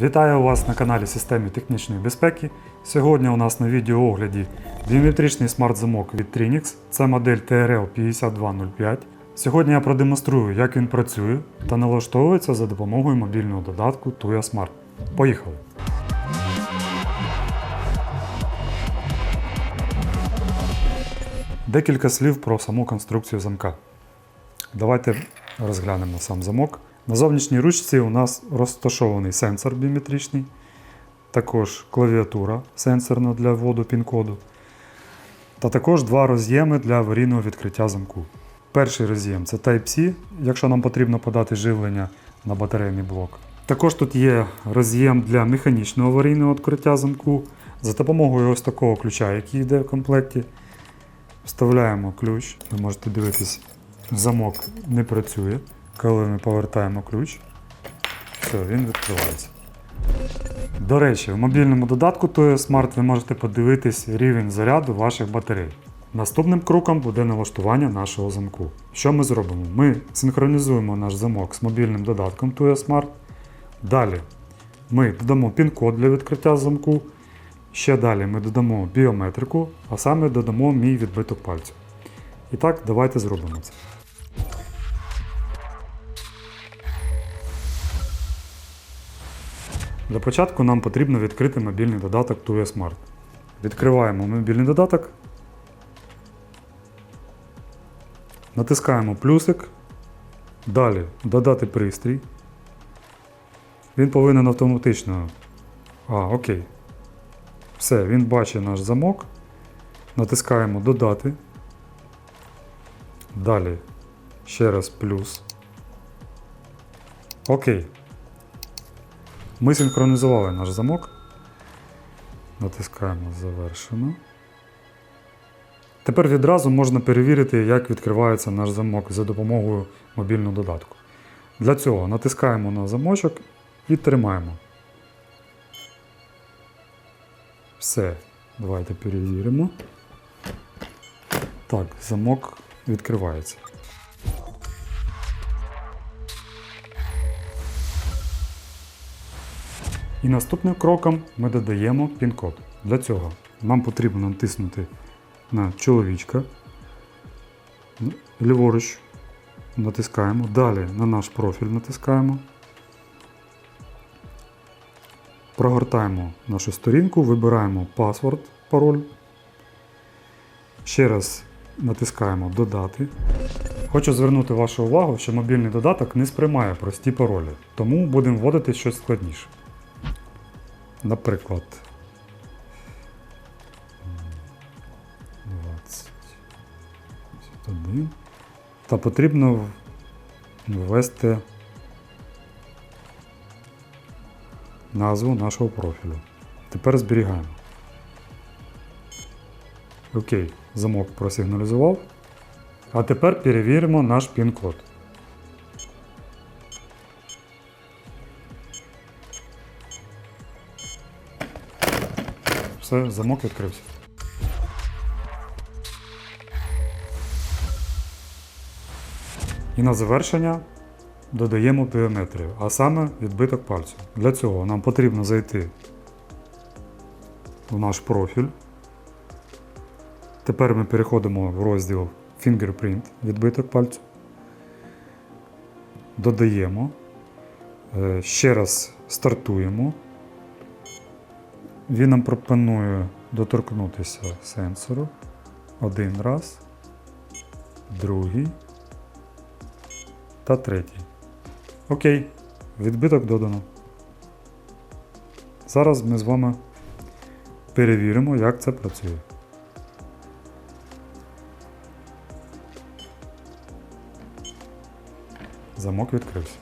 Вітаю вас на каналі Системи технічної безпеки. Сьогодні у нас на відеоогляді біометричний смарт-замок від Trinix. Це модель TRL 5205. Сьогодні я продемонструю, як він працює та налаштовується за допомогою мобільного додатку Tuya Smart. Поїхали! Декілька слів про саму конструкцію замка. Давайте розглянемо сам замок. На зовнішній ручці у нас розташований сенсор біометричний, також клавіатура сенсорна для вводу пін-коду, та також два роз'єми для аварійного відкриття замку. Перший роз'єм це Type-C, якщо нам потрібно подати живлення на батарейний блок. Також тут є роз'єм для механічного аварійного відкриття замку за допомогою ось такого ключа, який йде в комплекті. Вставляємо ключ, ви можете дивитись, замок не працює. Коли ми повертаємо ключ, все, він відкривається. До речі, в мобільному додатку TOYO Smart ви можете подивитись рівень заряду ваших батарей. Наступним кроком буде налаштування нашого замку. Що ми зробимо? Ми синхронізуємо наш замок з мобільним додатком TOYO Smart. Далі ми додамо пін-код для відкриття замку. Ще далі ми додамо біометрику, а саме додамо мій відбиток пальцю. І так, давайте зробимо це. Для початку нам потрібно відкрити мобільний додаток TUE Smart. Відкриваємо мобільний додаток. Натискаємо плюсик. Далі додати пристрій. Він повинен автоматично. А, окей. Все, він бачить наш замок. Натискаємо Додати. Далі ще раз плюс. Окей. Ми синхронізували наш замок. Натискаємо Завершено. Тепер відразу можна перевірити, як відкривається наш замок за допомогою мобільного додатку. Для цього натискаємо на замочок і тримаємо. Все. Давайте перевіримо. Так, замок відкривається. І наступним кроком ми додаємо пін-код. Для цього нам потрібно натиснути на чоловічка. Ліворуч натискаємо. Далі на наш профіль натискаємо. Прогортаємо нашу сторінку, вибираємо паспорт, пароль. Ще раз натискаємо Додати. Хочу звернути вашу увагу, що мобільний додаток не сприймає прості паролі, тому будемо вводити щось складніше. Наприклад, 21. Та потрібно ввести назву нашого профілю. Тепер зберігаємо. Окей, замок просигналізував. А тепер перевіримо наш пін-код. Все, замок відкрився. І на завершення додаємо біометрію, а саме відбиток пальцю. Для цього нам потрібно зайти в наш профіль. Тепер ми переходимо в розділ Fingerprint відбиток пальцю. Додаємо. Е, Ще раз стартуємо. Він нам пропонує доторкнутися сенсору один раз, другий та третій. Окей, відбиток додано. Зараз ми з вами перевіримо, як це працює. Замок відкрився.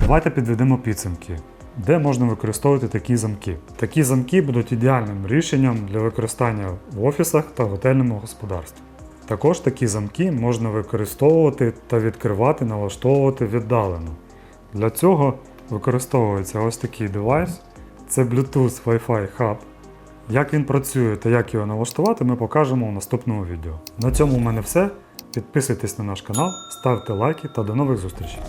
Давайте підведемо підсумки. Де можна використовувати такі замки? Такі замки будуть ідеальним рішенням для використання в офісах та готельному господарстві. Також такі замки можна використовувати та відкривати, налаштовувати віддалено. Для цього використовується ось такий девайс. Це Bluetooth Wi-Fi Hub. Як він працює та як його налаштувати, ми покажемо у наступному відео. На цьому в мене все. Підписуйтесь на наш канал, ставте лайки та до нових зустрічей.